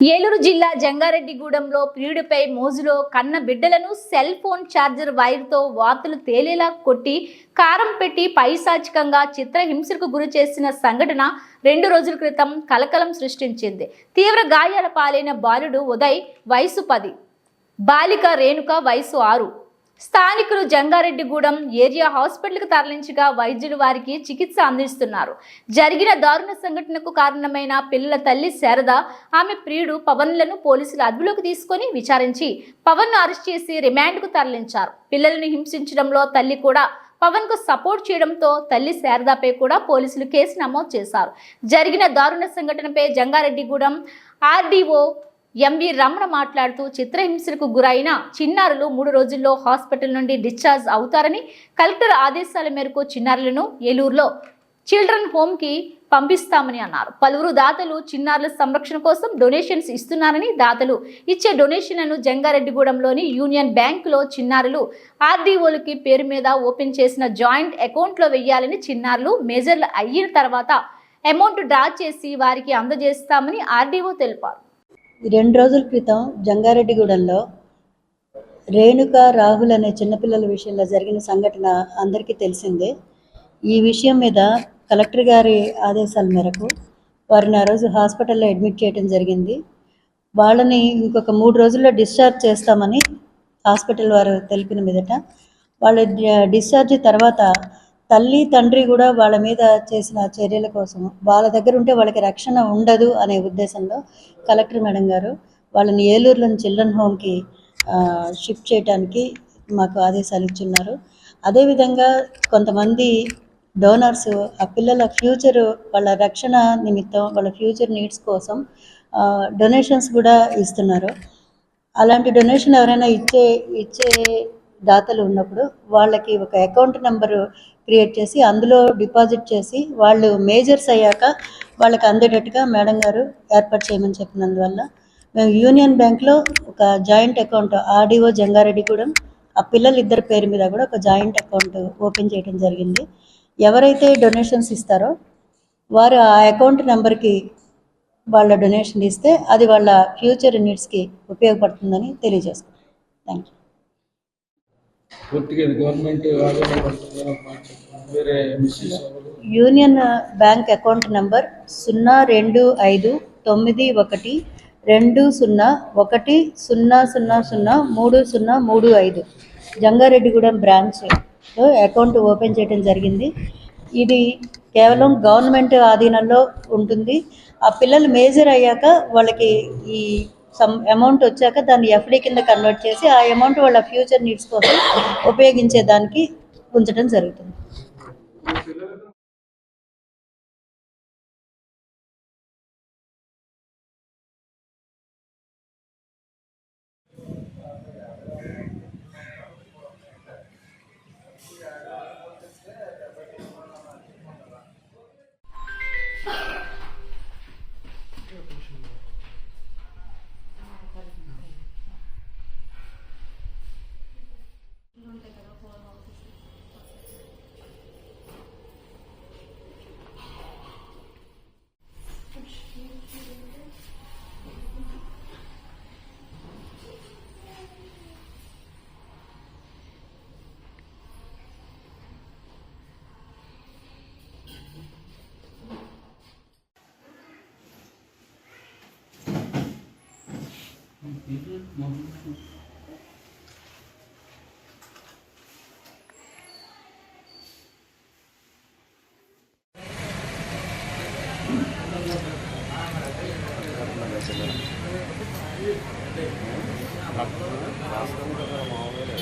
ఏలూరు జిల్లా జంగారెడ్డిగూడెంలో ప్రియుడిపై మోజులో కన్న బిడ్డలను సెల్ ఫోన్ ఛార్జర్ వైర్తో వార్తలు తేలేలా కొట్టి కారం పెట్టి పైశాచికంగా చిత్రహింసలకు గురి చేసిన సంఘటన రెండు రోజుల క్రితం కలకలం సృష్టించింది. తీవ్ర గాయాల పాలైన బాలుడు ఉదయ్ వయసు పది బాలిక రేణుక వయసు ఆరు. స్థానికులు జంగారెడ్డిగూడెం ఏరియా హాస్పిటల్కి తరలించగా వైద్యులు వారికి చికిత్స అందిస్తున్నారు. జరిగిన దారుణ సంఘటనకు కారణమైన పిల్లల తల్లి శారద ఆమె ప్రియుడు పవన్లను పోలీసులు అదుపులోకి తీసుకొని విచారించి పవన్ను అరెస్ట్ చేసి రిమాండ్కు తరలించారు. పిల్లలను హింసించడంలో తల్లి కూడా పవన్కు సపోర్ట్ చేయడంతో తల్లి శారదాపై కూడా పోలీసులు కేసు నమోదు చేశారు. జరిగిన దారుణ సంఘటనపై జంగారెడ్డిగూడెం ఆర్డీఓ ఎంవి రమణ మాట్లాడుతూ చిత్రహింసలకు గురైన చిన్నారులు మూడు రోజుల్లో హాస్పిటల్ నుండి డిశ్చార్జ్ అవుతారని కలెక్టర్ ఆదేశాల మేరకు చిన్నారులను ఏలూరులో చిల్డ్రన్ హోమ్కి పంపిస్తామని అన్నారు. పలువురు దాతలు చిన్నారుల సంరక్షణ కోసం డొనేషన్స్ ఇస్తున్నారని దాతలు ఇచ్చే డొనేషన్లను జంగారెడ్డిగూడెంలోని యూనియన్ బ్యాంకులో చిన్నారులు ఆర్డీఓలకి పేరు మీద ఓపెన్ చేసిన జాయింట్ అకౌంట్లో వెయ్యాలని చిన్నారులు మేజర్లు అయిన తర్వాత అమౌంట్ డ్రా చేసి వారికి అందజేస్తామని ఆర్డీఓ తెలిపారు. రెండు రోజుల క్రితం జంగారెడ్డిగూడెంలో రేణుక రాహుల్ అనే చిన్నపిల్లల విషయంలో జరిగిన సంఘటన అందరికీ తెలిసిందే. ఈ విషయం మీద కలెక్టర్ గారి ఆదేశాల మేరకు వారిని ఆ రోజు హాస్పిటల్లో అడ్మిట్ చేయడం జరిగింది. వాళ్ళని ఇంకొక మూడు రోజుల్లో డిశ్చార్జ్ చేస్తామని హాస్పిటల్ వారు తెలిపిన మీదట వాళ్ళ డిశ్చార్జ్ తర్వాత తల్లి తండ్రి కూడా వాళ్ళ మీద చేసిన చర్యల కోసం వాళ్ళ దగ్గర ఉంటే వాళ్ళకి రక్షణ ఉండదు అనే ఉద్దేశంలో కలెక్టర్ మేడం గారు వాళ్ళని ఏలూరులోని చిల్డ్రన్ హోమ్కి షిఫ్ట్ చేయడానికి మాకు ఆదేశాలు ఇచ్చున్నారు. అదేవిధంగా కొంతమంది డోనర్స్ ఆ పిల్లల ఫ్యూచర్ వాళ్ళ రక్షణ నిమిత్తం వాళ్ళ ఫ్యూచర్ నీడ్స్ కోసం డొనేషన్స్ కూడా ఇస్తున్నారు. అలాంటి డొనేషన్ ఎవరైనా ఇచ్చే ఇచ్చే దాతలు ఉన్నప్పుడు వాళ్ళకి ఒక అకౌంట్ నెంబరు క్రియేట్ చేసి అందులో డిపాజిట్ చేసి వాళ్ళు మేజర్స్ అయ్యాక వాళ్ళకి అందేటట్టుగా మేడం గారు ఏర్పాటు చేయమని చెప్పినందువల్ల మేము యూనియన్ బ్యాంక్లో ఒక జాయింట్ అకౌంట్ ఆర్డీఓ జంగారెడ్డిగూడెం ఆ పిల్లలు ఇద్దరి పేరు మీద కూడా ఒక జాయింట్ అకౌంట్ ఓపెన్ చేయడం జరిగింది. ఎవరైతే డొనేషన్స్ ఇస్తారో వారు ఆ అకౌంట్ నెంబర్కి వాళ్ళ డొనేషన్ ఇస్తే అది వాళ్ళ ఫ్యూచర్ నీడ్స్కి ఉపయోగపడుతుందని తెలియజేస్తాం థ్యాంక్ యూ పూర్తిగా ఇది గవర్నమెంట్ వేరే యూనియన్ బ్యాంక్ అకౌంట్ నంబర్ సున్నా రెండు ఐదు తొమ్మిది ఒకటి రెండు సున్నా ఒకటి సున్నా సున్నా సున్నా మూడు సున్నా మూడు ఐదు జంగారెడ్డిగూడెం బ్రాంచ్లో అకౌంట్ ఓపెన్ చేయడం జరిగింది. ఇది కేవలం గవర్నమెంట్ ఆధీనంలో ఉంటుంది. ఆ పిల్లలు మేజర్ అయ్యాక వాళ్ళకి ఈ సమ్ అమౌంట్ వచ్చాక దాన్ని ఎఫ్డి కింద కన్వర్ట్ చేసి ఆ అమౌంట్ వాళ్ళ ఫ్యూచర్ నీడ్స్ కోసం ఉపయోగించేదానికి ఉంచడం జరుగుతుంది. రాష్ట్రం కదా మామూలుగా